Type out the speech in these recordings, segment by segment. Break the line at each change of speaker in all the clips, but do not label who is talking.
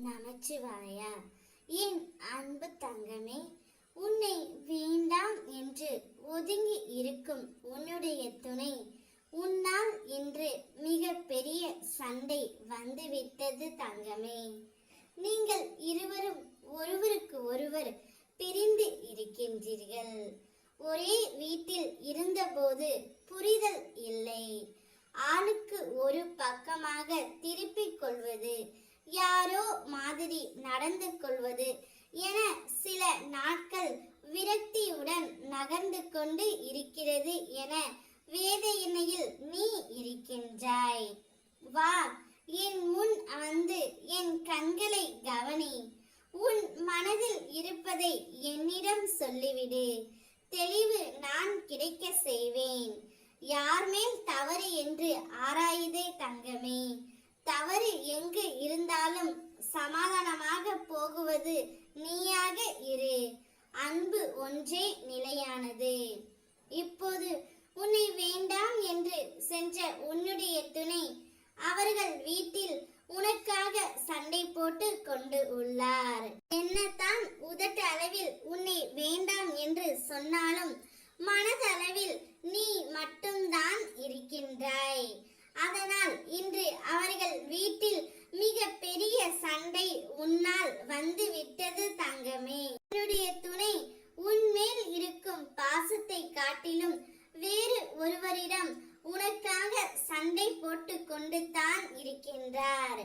நமச்சிவாயா என் அன்பு தங்கமே உன்னை வேண்டாம் என்று ஒதுங்கி இருக்கும் உன்னுடைய துணை. உன்னால் இன்று மிக பெரிய சண்டை வந்துவிட்டது தங்கமே. நீங்கள் இருவரும் ஒருவருக்கு ஒருவர் பிரிந்து இருக்கின்றீர்கள். ஒரே வீட்டில் இருந்தபோது புரிதல் இல்லை. ஆளுக்கு ஒரு பக்கமாக திருப்பிக் கொள்வது யாரோ மாதிரி நடந்து கொள்வது என சில நாட்கள் விரக்தியுடன் நகர்ந்து கொண்டு இருக்கிறது என வேதனையில் நீ இருக்கின்றாய். வா என் முன் வந்து என் கண்களை கவனி. உன் மனதில் இருப்பதை என்னிடம் சொல்லிவிடு. தெளிவு நான் கிடைக்க செய்வேன். யார் மேல் தவறு என்று ஆராயுதே தங்கமே. தவறு எங்கு இருந்தாலும் சமா என்பது நீயாக இரு. அன்பு ஒன்றே நிலையானது. இப்போது உன்னை வேண்டாம் என்று சென்ற உன்னுடைய துணை அவர்கள் வீட்டில் உனக்காக சண்டை போட்டு கொண்டு உள்ளார். என்னதான் உதட்ட அளவில் உன்னை வேண்டாம் என்று சொன்னாலும் மனதளவில் நீ மட்டும்தான் இரு அதனால் இன்று அவர்கள் வீட்டில் மிக பெரிய சண்டை உன்னால் வந்து விட்டது தங்கமே. என்னுடைய துணை உன்மேல் இருக்கும் பாசத்தை காட்டிலும் வேறு ஒருவரிடம் உனக்காக சண்டை போட்டு கொண்டு தான் இருக்கின்றார்.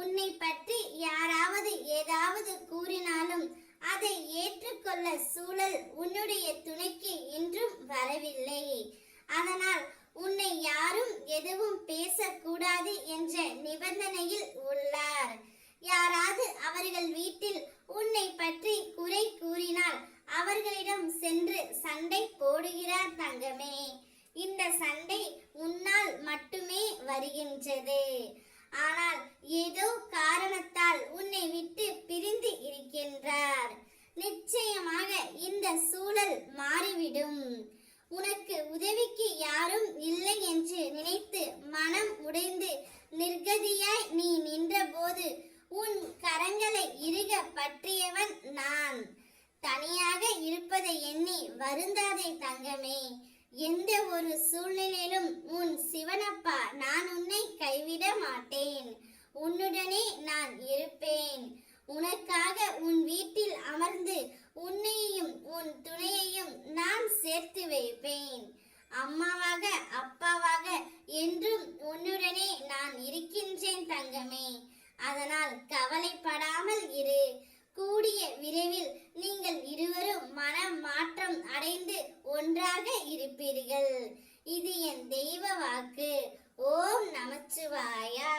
உன்னை பற்றி யாராவது ஏதாவது கூறினாலும் அதை ஏற்றுக்கொள்ள சூழல் உன்னுடைய துணைக்கு இன்றும் வரவில்லை. அதனால் உன்னை யாரும் எதுவும் பேசக்கூடாது என்ற நிபந்தனையில் யாராவது அவர்கள் வீட்டில் உன்னை பற்றி குறை கூறினால் அவர்களிடம் சென்று சண்டை போடுகிறார் தங்கமே. இந்த சண்டை உன்னால் மட்டுமே வருகின்றது. ஆனால் ஏதோ காரணத்தால் உன்னை விட்டு பிரிந்து இருக்கின்றார். நிச்சயமாக இந்த சூழல் மாறிவிடும். உனக்கு உதவிக்கு யாரும் இல்லை என்று நினைத்து மனம் உடைந்து நிர்கதியாய் நீ நின்றபோது உன் கரங்களை இறுக பற்றியவன் நான். தனியாக இருப்பதை எண்ணி வருந்தாதே தங்கமே. எந்த ஒரு சூழ்நிலையிலும் உன் சிவனப்பா நான் உன்னை கைவிட மாட்டேன். உன்னுடனே நான் இருப்பேன். உனக்காக உன் வீட்டில் அமர்ந்து உன்னையும் உன் துணையையும் நான் சேர்த்து வைப்பேன். அம்மாவாக அப்பாவாக என்றும் உன்னுடனே நான் இருக்கின்றேன் தங்கமே அதனால் கவலைப்படாமல் இரு கூடிய விரைவில் நீங்கள் இருவரும் மன மாற்றம் அடைந்து ஒன்றாக இருப்பீர்கள் இது என் தெய்வ வாக்கு. ஓம் நமச்சிவாயா.